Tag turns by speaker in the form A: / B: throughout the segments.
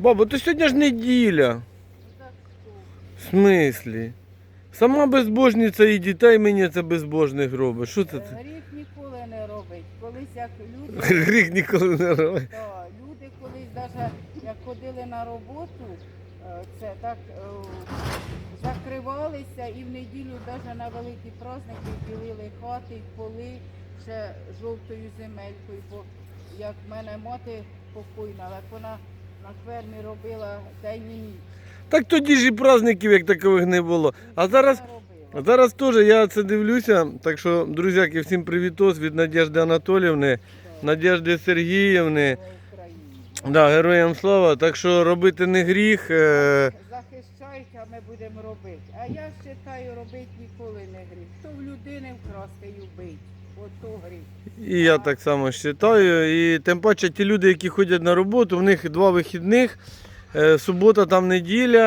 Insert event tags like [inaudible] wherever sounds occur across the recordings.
A: Баба, то сьогодні ж неділя. В смислі? Сама безбожниця і дітей мені це безбожних робить. Що це? ти?
B: Гріх ніколи не робить. Колись як люди, [laughs]
A: Гріх ніколи не робить.
B: то люди колись навіть як ходили на роботу, е, це так е, закривалися і в неділю навіть на великі праздники білили хати, і поли ще жовтою земелькою. Бо як в мене мати покойна, як вона на фермі робила день і ніч.
A: Так тоді ж і праздників як такових не було. А зараз, а зараз теж я це дивлюся. Так що, друзяки, всім привітос від Надежди Анатоліївни, Надежди Сергіївни. Да, героям слава. Так що робити не гріх. Е...
B: Захищають, а ми будемо робити. А я вважаю, робити ніколи не гріх. То в людини вкрасти і вбити.
A: І я так само вважаю. І тим паче ті люди, які ходять на роботу, в них два вихідних. Е, Субота там неділя,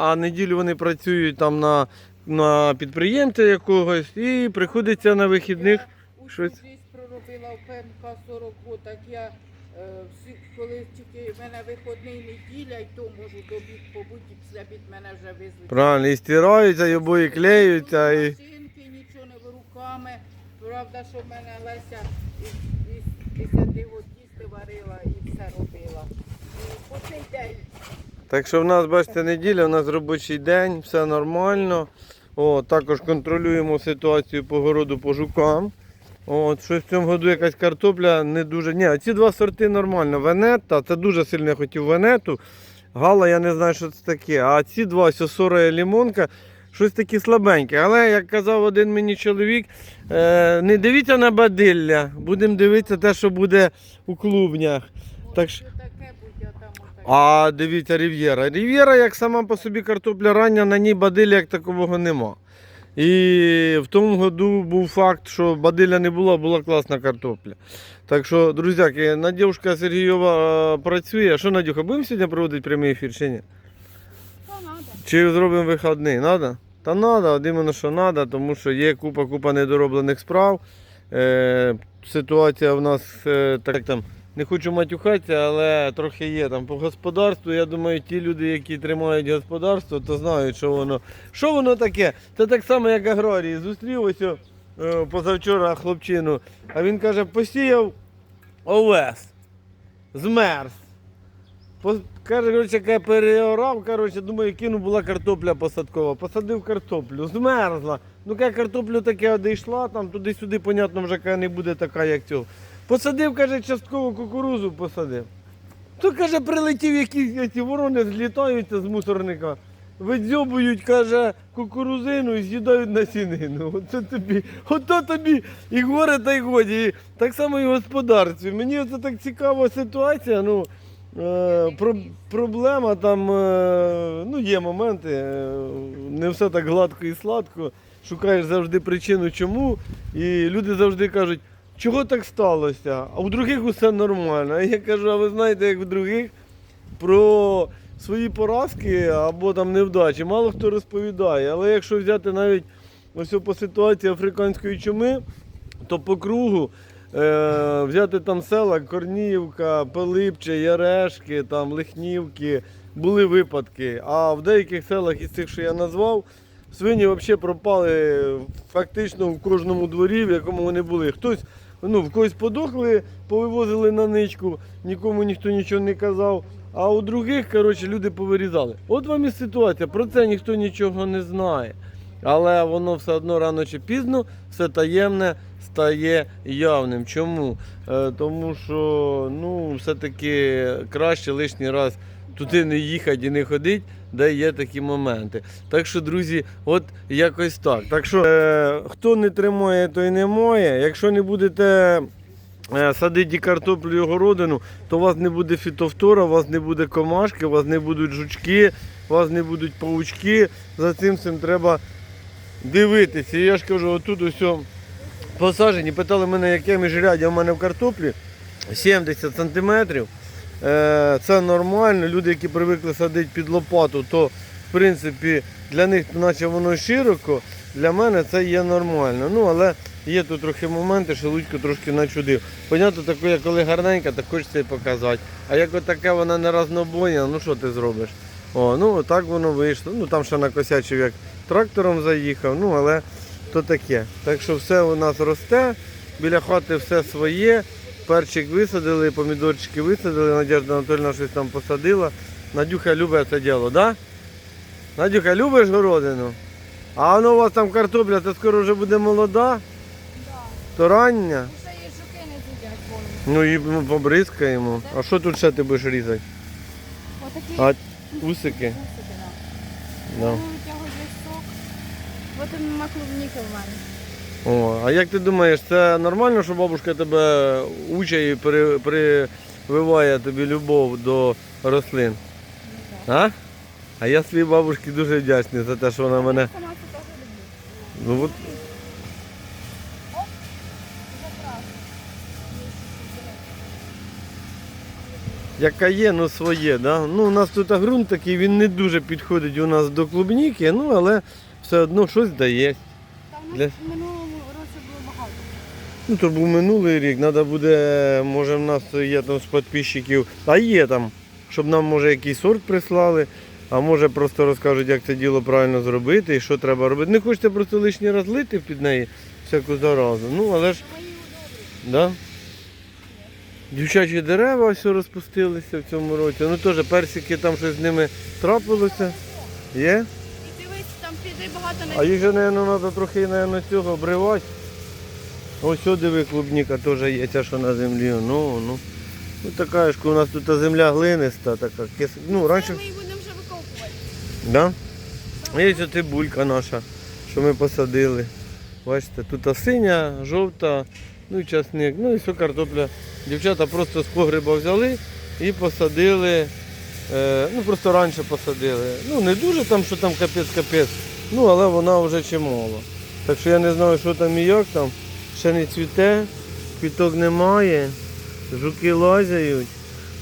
A: а неділю вони працюють там на, на підприємця якогось і приходиться на вихідних.
B: Я
A: щось-
B: проробила в ПМК 40 років, так я е, всі, коли тільки в мене виходний неділя, і то можу до обід побути, і після обід мене вже везуть.
A: Правильно, і стираються, і обої клеються. І...
B: Машинки, нічого не руками. Правда, що в мене Леся із, із 10 років їсти варила і все робила. І по цей день
A: Так що в нас, бачите, неділя, у нас робочий день, все нормально. О, також контролюємо ситуацію по городу по жукам. От, що в цьому году якась картопля не дуже. Ні, ці два сорти нормально. Венета, це дуже сильно я хотів венету. Гала, я не знаю, що це таке. А ці два сосора і лімонка, щось таке слабеньке. Але, як казав один мені чоловік, е, не дивіться на бадилля, будемо дивитися те, що буде у клубнях. Так що-
B: а
A: дивіться, Рів'єра. Рів'єра, як сама по собі картопля рання, на ній бадилля як такового нема. І в тому году був факт, що бадилля не було, була класна картопля. Так що, друзяки, Надюшка Сергійова е, працює. Що, Надюха, будемо сьогодні проводити прямий ефір чи ні? Чи зробимо вихідний? Надо? Та надо, от іменно що надо, тому що є купа-купа недороблених справ. Е, ситуація в нас е, так там. Не хочу матюхатися, але трохи є там по господарству. Я думаю, ті люди, які тримають господарство, то знають, що воно. Що воно таке? Це так само, як аграрії. Зустрів ось о, е, позавчора хлопчину, а він каже, посіяв овес, змерз. Каже, коротше, яка переорав, коротше, думаю, кину була картопля посадкова. Посадив картоплю, змерзла. Ну яка картоплю таке одійшла, там туди-сюди, понятно, вже яка не буде така, як цього. Посадив, каже, частково кукурузу посадив. То, каже, прилетів якісь ці ворони, злітаються з мусорника, видзьобують, каже, кукурузину і з'їдають насінину. Оце тобі, ото тобі і горе, та й годі. І так само і в господарстві. Мені це так цікава ситуація. Ну, про, проблема там, е, ну є моменти, е, не все так гладко і сладко. Шукаєш завжди причину чому. І люди завжди кажуть, чого так сталося? А у других усе нормально. А [laughs] я кажу, а ви знаєте, як в других про свої поразки або там невдачі мало хто розповідає. Але якщо взяти навіть ось по ситуації африканської чуми, то по кругу е, взяти там села Корніївка, Пилипче, Ярешки, там Лихнівки, були випадки. А в деяких селах із тих, що я назвав, свині взагалі пропали фактично в кожному дворі, в якому вони були. Хтось ну, в когось подохли, повивозили на ничку, нікому ніхто нічого не казав. А у других, коротше, люди повирізали. От вам і ситуація, про це ніхто нічого не знає. Але воно все одно рано чи пізно, все таємне стає явним. Чому? Е, тому що ну, все-таки краще лишній раз туди не їхати і не ходити, де є такі моменти. Так що, друзі, от якось так. Так що, е, хто не тримає, той не має. Якщо не будете. е, Садити картоплю і городину, то у вас не буде фітофтора, у вас не буде комашки, у вас не будуть жучки, у вас не будуть паучки. За цим всім треба дивитися. Я ж кажу, отут ось посаджені. Питали мене, яке міжряддя в мене в картоплі. 70 сантиметрів. Е, Це нормально. Люди, які привикли садити під лопату, то в принципі для них наче воно широко. Для мене це є нормально. Ну, але є тут трохи моменти, що Лудько трошки начудив. Понятно, таке, коли гарненька, так хочеться і показати. А як отаке вона не разнобойна, ну що ти зробиш? О, ну так воно вийшло. Ну там ще накосячив, як трактором заїхав, ну але то таке. Так що все у нас росте, біля хати все своє. Перчик висадили, помідорчики висадили, Надежда Анатольовна щось там посадила. Надюха любить це діло, да? Надюха, любиш городину? А воно у вас там картопля, то скоро вже буде молода, то рання.
C: Ще є жуки не з'їдять повністю.
A: Ну і побризкаємо. А що тут ще ти будеш різати?
C: Отакі
A: А усики?
C: усики, да.
A: Да.
C: Ну, сок. От нема клубніки в мене.
A: О, а як ти думаєш, це нормально, що бабушка тебе учить і при, прививає тобі любов до рослин? А? А я своїй бабушці дуже вдячний за те, що вона мене.
C: Сама це теж люблю.
A: Ну, от, яка є, ну своє. Да? Ну, у нас тут ґрунт такий, він не дуже підходить у нас до клубніки, ну але все одно щось дає.
C: Та в
A: Для-
C: в минулому році було багато.
A: Ну, то був минулий рік, треба буде, може в нас є там з підписчиків, а є там, щоб нам може якийсь сорт прислали, а може просто розкажуть, як це діло правильно зробити і що треба робити. Не хочете просто лишній раз лити під неї всяку заразу. Ну, але ж, да? Дівчачі дерева все розпустилися в цьому році. Ну теж персики там щось з ними трапилося. Є?
C: І дивись, там піде багато
A: А
C: не
A: їх же, мабуть, треба трохи наверно, цього обривати. Ось сюди диви, клубніка теж є, ця, що на землі. Ну, ну. Ну така ж, у нас тут земля глиниста, така. кис- Ну, раніше.
C: Ми її будемо вже викопувати.
A: Да? А Є ця цибулька наша, що ми посадили. Бачите, тут синя, жовта, ну і часник, ну і все картопля. Дівчата просто з погреба взяли і посадили. Е, ну просто раніше посадили. Ну не дуже там, що там капець-капець, ну але вона вже чимало. Так що я не знаю, що там і як там. Ще не цвіте, квіток немає, жуки лазяють.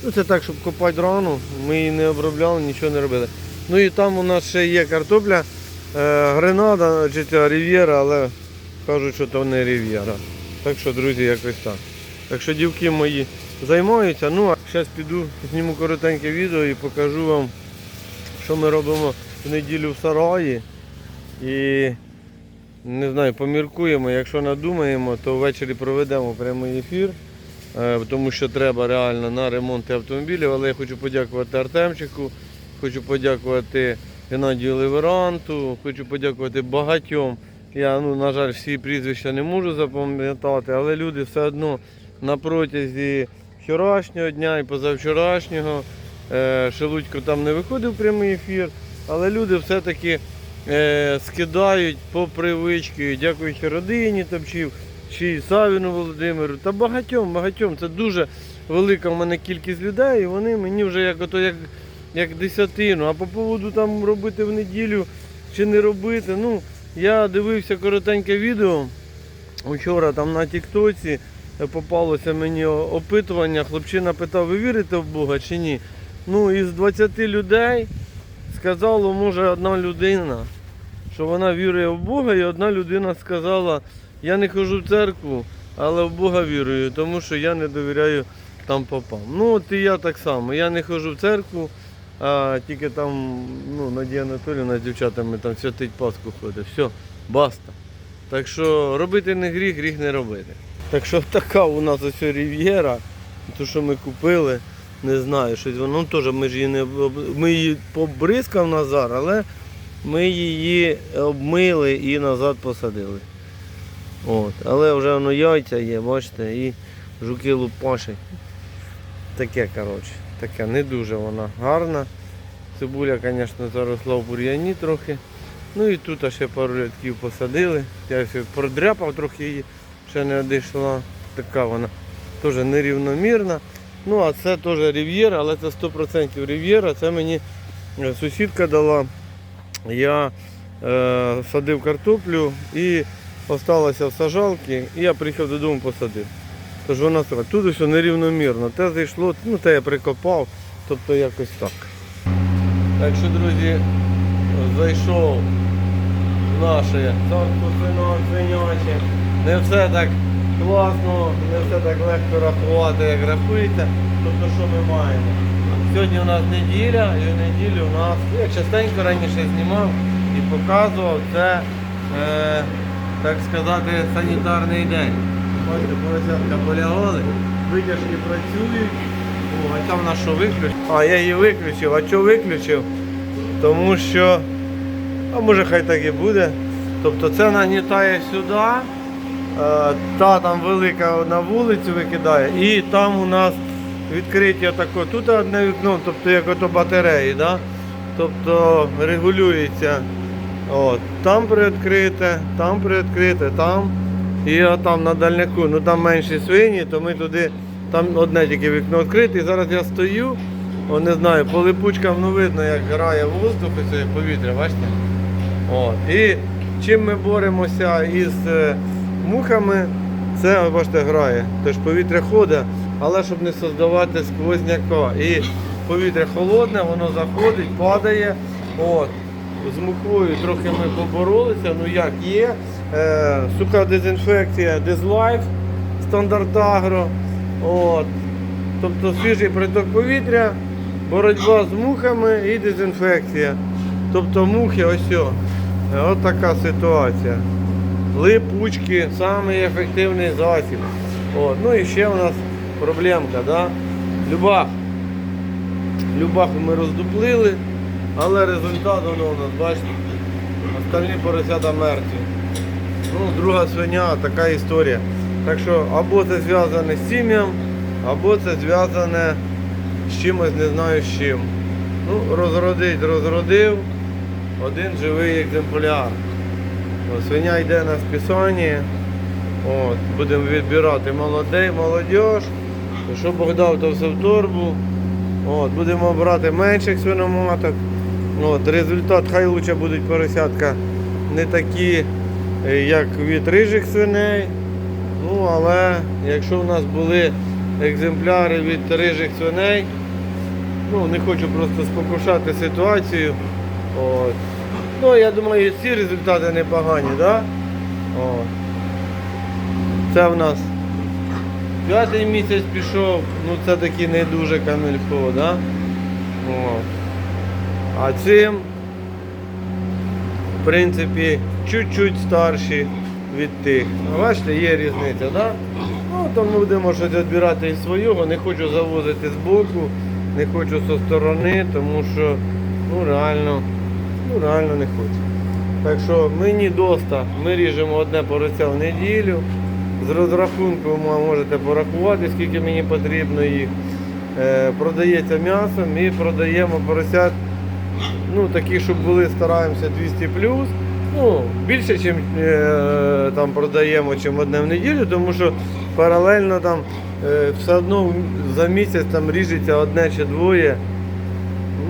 A: Ну це так, щоб копати рану, ми її не обробляли, нічого не робили. Ну і там у нас ще є картопля, е, гренада рів'єра, але кажуть, що то не рів'єра. Так що, друзі, якось так. Так що дівки мої займаються. Ну а зараз піду, зніму коротеньке відео і покажу вам, що ми робимо в неділю в сараї. І не знаю, поміркуємо. Якщо надумаємо, то ввечері проведемо прямий ефір. Е, Тому що треба реально на ремонт автомобілів. Але я хочу подякувати Артемчику, хочу подякувати Геннадію Леверанту, хочу подякувати багатьом. Я, ну, на жаль, всі прізвища не можу запам'ятати, але люди все одно на протязі вчорашнього дня і позавчорашнього. Е, Шелудько там не виходив в прямий ефір, але люди все-таки е, скидають по привички, дякуючи родині Топчів, чи Савіну Володимиру та багатьом, багатьом. Це дуже велика в мене кількість людей, і вони мені вже як ото як, як десятину. А по поводу там робити в неділю чи не робити, ну я дивився коротеньке відео. Вчора там на Тіктоці попалося мені опитування. Хлопчина питав, ви вірите в Бога чи ні? Ну, із 20 людей сказало, може, одна людина, що вона вірує в Бога, і одна людина сказала, я не ходжу в церкву, але в Бога вірую, тому що я не довіряю там попам. Ну, от і я так само. Я не ходжу в церкву, а тільки там ну, Надія Анатоліївна з дівчатами там святить Пасху ходить. Все, баста. Так що робити не гріх, гріх не робити. Так що така у нас ось рів'єра, то що ми купили, не знаю, щось воно ну, теж ми ж її не ми її побризкав назад, але ми її обмили і назад посадили. От. Але вже воно яйця є, бачите, і жуки лупашать. Таке, коротше, таке, не дуже вона гарна. Цибуля, звісно, заросла в бур'яні трохи. Ну і тут ще пару рядків посадили. Я ще продряпав трохи її, ще не одійшла. Така вона теж нерівномірна. Ну а це теж рів'єра, але це 100% рів'єра. Це мені е, сусідка дала. Я е, садив картоплю і осталося в сажалці, і я приїхав додому посадив. Тож вона тут все нерівномірно. Те зайшло, ну те я прикопав, тобто якось так. Так що, друзі, зайшов в наше царство свиняче. Не все так класно, не все так легко рахувати, як рахується. Тобто, що ми маємо? Сьогодні у нас неділя, і в неділю у нас, я частенько раніше знімав і показував це, е, так сказати, санітарний день. Бачите, поросятка полягали, витяжки працюють. О, а там на що виключив? А, я її виключив. А чого виключив? Тому що, а може хай так і буде. Тобто це нагнітає сюди, та там велика на вулицю викидає, і там у нас відкриття тако. Тут одне вікно, тобто як ото батареї, да? тобто регулюється. От, там приоткрите, там приоткрите, там. І там на дальняку, ну там менші свині, то ми туди, там одне тільки вікно відкрите. І зараз я стою, о, не знаю, по липучкам ну видно, як грає воздух і це повітря, бачите? От. І чим ми боремося із е, мухами, це бачите, грає. Тож повітря ходить, але щоб не создавати сквозняка. І повітря холодне, воно заходить, падає. От. З мухою трохи ми поборолися, ну як є. Е, суха дезінфекція Дезлайф, стандарт агро. От. Тобто свіжий приток повітря, боротьба з мухами і дезінфекція. Тобто мухи ось. о. Е, така ситуація. Липучки, самий ефективний засіб. От. Ну і ще у нас проблемка, да? Любах. Любаху ми роздуплили, але результат воно у нас, бачите, остальні поросята мертві. Ну, друга свиня, така історія. Так що або це зв'язане з сім'ям, або це зв'язане з чимось, не знаю з чим. Ну, розродить, розродив один живий екземпляр. Свиня йде на списання. От, будемо відбирати молодей, молодіж. Що Бог дав, то все в торбу. От, будемо брати менших свиноматок. От, результат хай лучше будуть поросятка не такі, е, як від рижих свиней. Ну, але якщо в нас були екземпляри від рижих свиней, ну не хочу просто спокушати ситуацію. От. Ну, я думаю, ці результати непогані? Да? Це в нас п'ятий місяць пішов, ну це таки не дуже камільфо, да? А цим, в принципі, чуть-чуть старші від тих. Бачите, є різниця, да? Ну, тому будемо щось відбирати із свого, не хочу завозити з боку, не хочу зі сторони, тому що ну реально, ну реально не хочу. Так що мені доста, ми ріжемо одне порося в неділю. З розрахунку ви можете порахувати, скільки мені потрібно їх. Е, продається м'ясом і продаємо поросят. Ну, такі, щоб були, стараємося 200 плюс. Ну, більше, ніж е, там продаємо, чим одне в неділю, тому що паралельно там е, все одно за місяць там ріжеться одне чи двоє.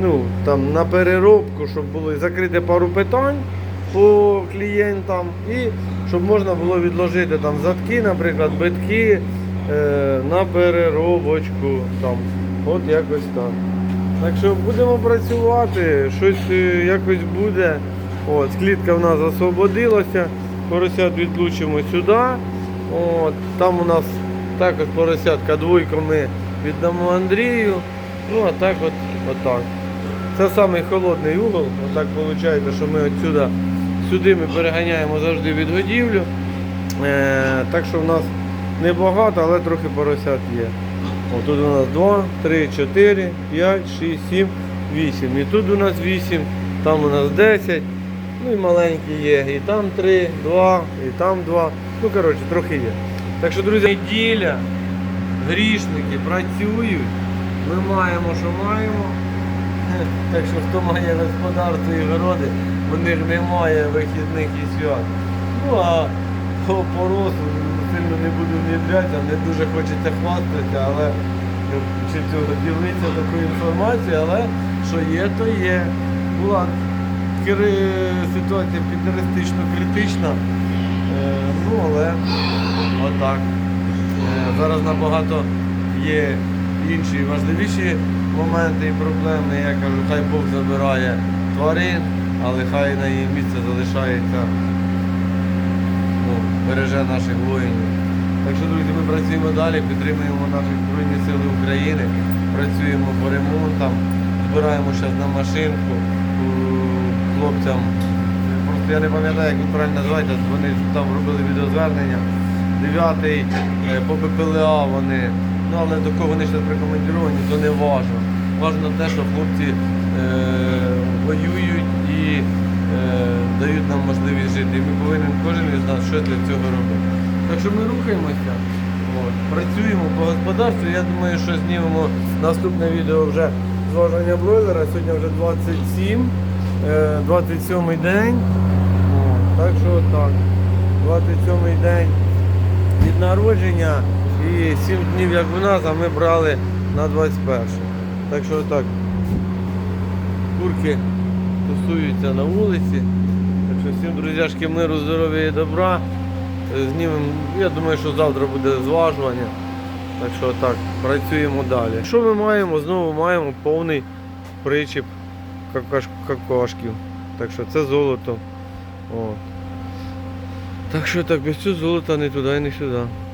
A: Ну, там на переробку, щоб було закрити пару питань по клієнтам і щоб можна було відложити там задки, наприклад, битки е, на переробочку. Там. От якось так. Так що будемо працювати, щось е, якось буде. От, клітка в нас освободилася, поросят відлучимо сюди. От, там у нас також поросятка двойку ми віддамо Андрію. Ну а так от, отак. Це самий холодний угол. Отак виходить, що ми отсюда, сюди ми переганяємо завжди відгодівлю. Е, так що в нас небагато, але трохи поросят є. Тут у нас 2, 3, 4, 5, 6, 7, 8. І тут у нас 8, там у нас 10. Ну і маленькі є. І там 3, 2, і там 2. Ну, коротше, трохи є. Так що, друзі, неділя, грішники працюють. Ми маємо, що маємо. [laughs] Так що хто має господарство і городи, у них немає вихідних і свят. Ну а по поросу сильно не буду внідрятися, не дуже хочеться хвастатися, але е, чи цього ділитися такою інформацією, але що є, то є. Була ситуація підеристично критична. Е, ну але отак. Е, Зараз набагато є інші важливіші моменти і проблеми. Я кажу, хай Бог забирає тварин, але хай на її місце залишається ну, береже наших воїнів. Так що, друзі, ми працюємо далі, підтримуємо наші Збройні Сили України, працюємо по ремонтам, збираємо зараз на машинку хлопцям. Просто я не пам'ятаю, як він правильно називається, вони там робили відеозвернення. Дев'ятий е, по БПЛА вони. Ну але до кого вони зараз прикомандіровані, то не важно. Важно те, що хлопці е, воюють і е, дають нам можливість жити. І ми повинен кожен із нас щось для цього робити. Так що ми рухаємося, от, працюємо по господарству. Я думаю, що знімемо наступне відео вже зваження бройлера. Сьогодні вже 27, е, 27 день. О, так що так. 27 день від народження і 7 днів як у нас, а ми брали на 21. Так що так. Курки тусуються на вулиці. Так що всім друзяшки миру, здоров'я і добра. Е, Знімемо, я думаю, що завтра буде зважування. Так що так, працюємо далі. Що ми маємо? Знову маємо повний причіп какаш- какашків. Так що це золото. От. Так що так, без цього золота не туди не сюди.